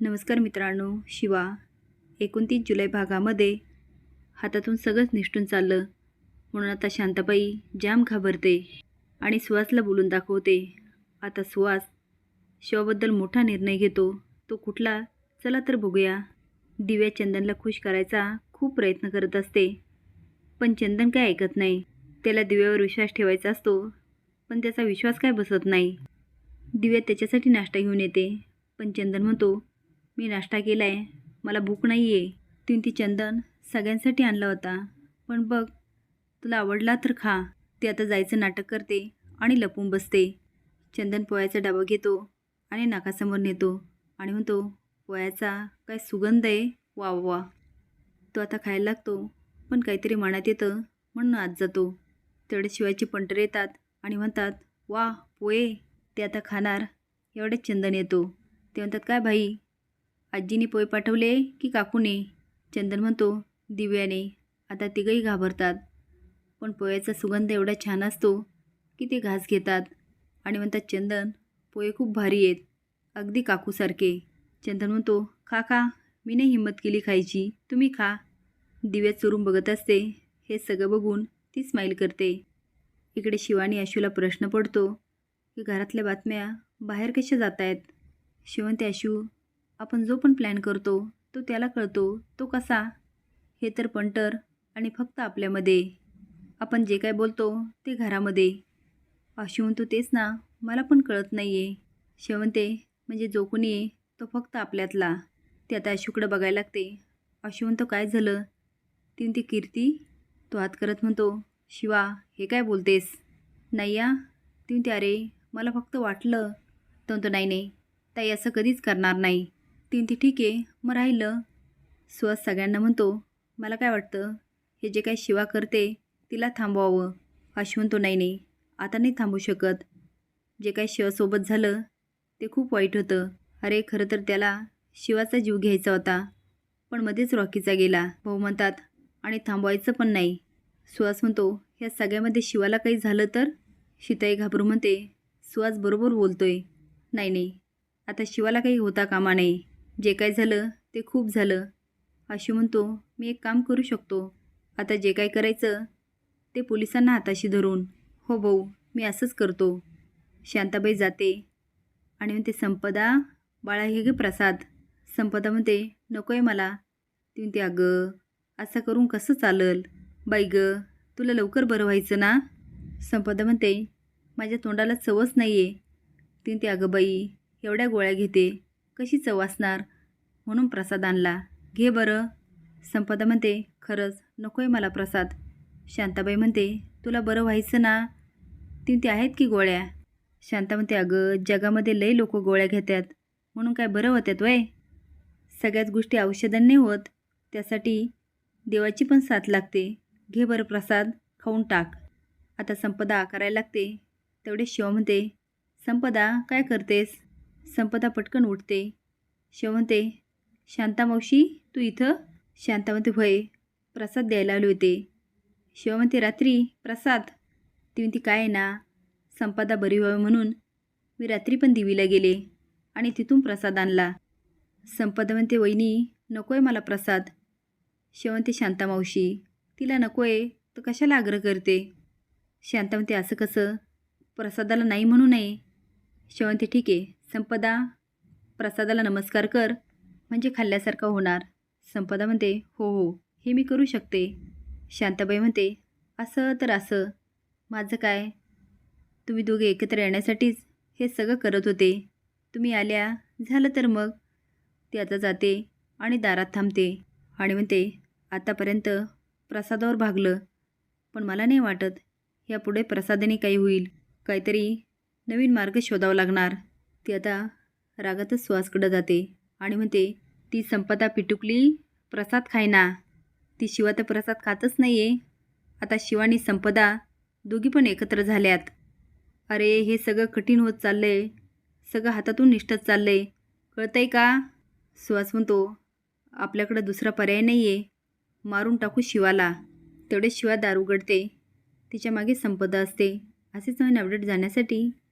नमस्कार मित्रांनो शिवा एकोणतीस जुलै भागामध्ये हातातून सगळंच निष्ठून चाललं. म्हणून आता शांताबाई जाम घाबरते आणि सुहासला बोलून दाखवते. आता सुहास शिवाबद्दल मोठा निर्णय घेतो. तो कुठला? चला तर बघूया. दिव्या चंदनला खुश करायचा खूप प्रयत्न करत असते. पण चंदन काय ऐकत नाही. त्याला दिव्यावर विश्वास ठेवायचा असतो. पण त्याचा विश्वास काय बसत नाही. दिव्या त्याच्यासाठी नाश्ता घेऊन येते. पण चंदन म्हणतो मी नाश्ता केला आहे मला भूक नाही आहे तीन ती चंदन सगळ्यांसाठी आणला होता. पण बघ तुला आवडला तर खा. ते आता जायचं नाटक करते आणि लपून बसते. चंदन पोह्याचा डबा घेतो आणि नाकासमोर नेतो आणि म्हणतो पोह्याचा काय सुगंध आहे? वा वा तो आता खायला लागतो पण काहीतरी मनात येतं म्हणून आत जातो. तेवढे शिवायचे पंटर येतात आणि म्हणतात वा पोहे. ते आता खाणार. एवढेच चंदन येतो. ते म्हणतात काय भाई आजीने पोहे पाठवले की काकूने? चंदन म्हणतो दिव्याने. आता तिघही घाबरतात. पण पोह्याचा सुगंध एवढा छान असतो की ते घास घेतात. आणि म्हणतात चंदन पोहे खूप भारी आहेत. अगदी काकूसारखे. चंदन म्हणतो खा खा. मी नाही हिंमत केली खायची. तुम्ही खा. दिव्या चोरून बघत असते. हे सगळं बघून ती स्माईल करते. इकडे शिवानी आशूला प्रश्न पडतो की घरातल्या बातम्या बाहेर कशा जात आहेत शिवंती आशू आपण जो पण प्लॅन करतो तो त्याला कळतो तो कसा? हे तर पंटर आणि फक्त आपल्यामध्ये. आपण जे काय बोलतो ते घरामध्ये. अशी म्हणतो तेच ना? मला पण कळत नाही आहे शेवंते म्हणजे जो कोणी आहे तो फक्त आपल्यातला. ते आता आशूकडं बघायला लागते. अशी म्हणतो काय झालं? ती कीर्ती तो हात करत म्हणतो शिवा हे काय बोलतेस? नाही या ती म्हणते अरे मला फक्त वाटलं. तो म्हणतो नाही नाही ताई असं कधीच करणार नाही. तीन ती ठीक आहे. मग राहिलं. सुहास सगळ्यांना म्हणतो मला काय वाटतं? हे जे काही शिवा करते तिला थांबवावं. अशी म्हणतो नाही नाही. आता नाही थांबू शकत. जे काही शिवासोबत झालं ते खूप वाईट होतं. अरे खरं तर त्याला शिवाचा जीव घ्यायचा होता. पण मध्येच रॉकीचा गेला. भाऊ म्हणतात आणि थांबवायचं पण नाही. सुहास म्हणतो ह्या सगळ्यामध्ये शिवाला काही झालं तर? शिताई घाबरू म्हणते सुहास बरोबर बोलतोय. नाही नाही. आता शिवाला काही होता कामा नाही जे काय झालं ते खूप झालं. अशी म्हणतो मी एक काम करू शकतो. आता जे काय करायचं ते पोलिसांना हाताशी धरून. हो भाऊ मी असंच करतो. शांताबाई जाते. आणि म्हणते संपदा बाळा हे गे प्रसाद. संपदा म्हणते नको आहे मला. ती म्हणते अगं असं करून कसं चालल? बाई गं तुला लवकर बरं व्हायचं ना? संपदा म्हणते माझ्या तोंडाला चवच नाही आहे ती म्हणते अगं बाई एवढ्या गोळ्या घेते. कशी चव असणार? म्हणून प्रसाद आणला. घे बरं. संपदा म्हणते खरंच नको आहे मला प्रसाद. शांताबाई म्हणते तुला बरं व्हायचं ना? ती आहेत की गोळ्या? शांता म्हणते अगं जगामध्ये लई लोक गोळ्या घेतात म्हणून काय बरं होत्यात वय? सगळ्याच गोष्टी औषधांनी होत. त्यासाठी देवाची पण साथ लागते. घे बरं प्रसाद खाऊन टाक. आता संपदा आकारायला लागते. तेवढे शिव म्हणते संपदा काय करतेस? संपदा पटकन उठते. शेवंते शांतामावशी शांता मावशी तू इथं शांता भय प्रसाद द्यायला आले होते शेवंती रात्री? प्रसाद ती म्हणते काय आहे ना? संपदा बरी व्हावी म्हणून मी रात्री पण दिवीला गेले आणि तिथून प्रसाद आणला. संपदा म्हणते वहिनी नको आहे मला प्रसाद. शेवंती शांता मावशी तिला नको आहे तर कशाला आग्रह करते? शांता म्हणते असं कसं? प्रसादाला नाही म्हणू नये. शेवंती ठीक आहे. संपदा प्रसादाला नमस्कार कर. म्हणजे खाल्ल्यासारखं होणार. संपदा म्हणते हो हो हे मी करू शकते. शांताबाई म्हणते असं तर असं. माझं काय? तुम्ही दोघे एकत्र येण्यासाठीच हे सगळं करत होते. तुम्ही आल्या झालं तर मग. ती आता जाते आणि दारात थांबते आणि म्हणते आतापर्यंत प्रसादावर भागलं. पण मला नाही वाटत यापुढे प्रसादाने काही होईल. काहीतरी नवीन मार्ग शोधावा लागणार. ती आता रागातच सुहासकडं जाते आणि म्हणते ती संपदा पिटुकली प्रसाद खायना. ती शिवा तर प्रसाद खातच नाही आहे आता शिवानी संपदा दोघी पण एकत्र झाल्यात. अरे हे सगळं कठीण होत चाललं आहे सगळं हातातून निष्ठत कळतं आहे का? सुहास म्हणतो आपल्याकडं दुसरा पर्याय नाही आहे मारून टाकू शिवाला. तेवढे शिवा दार उघडते. तिच्यामागे संपदा असते. असेच नवीन अपडेट जाण्यासाठी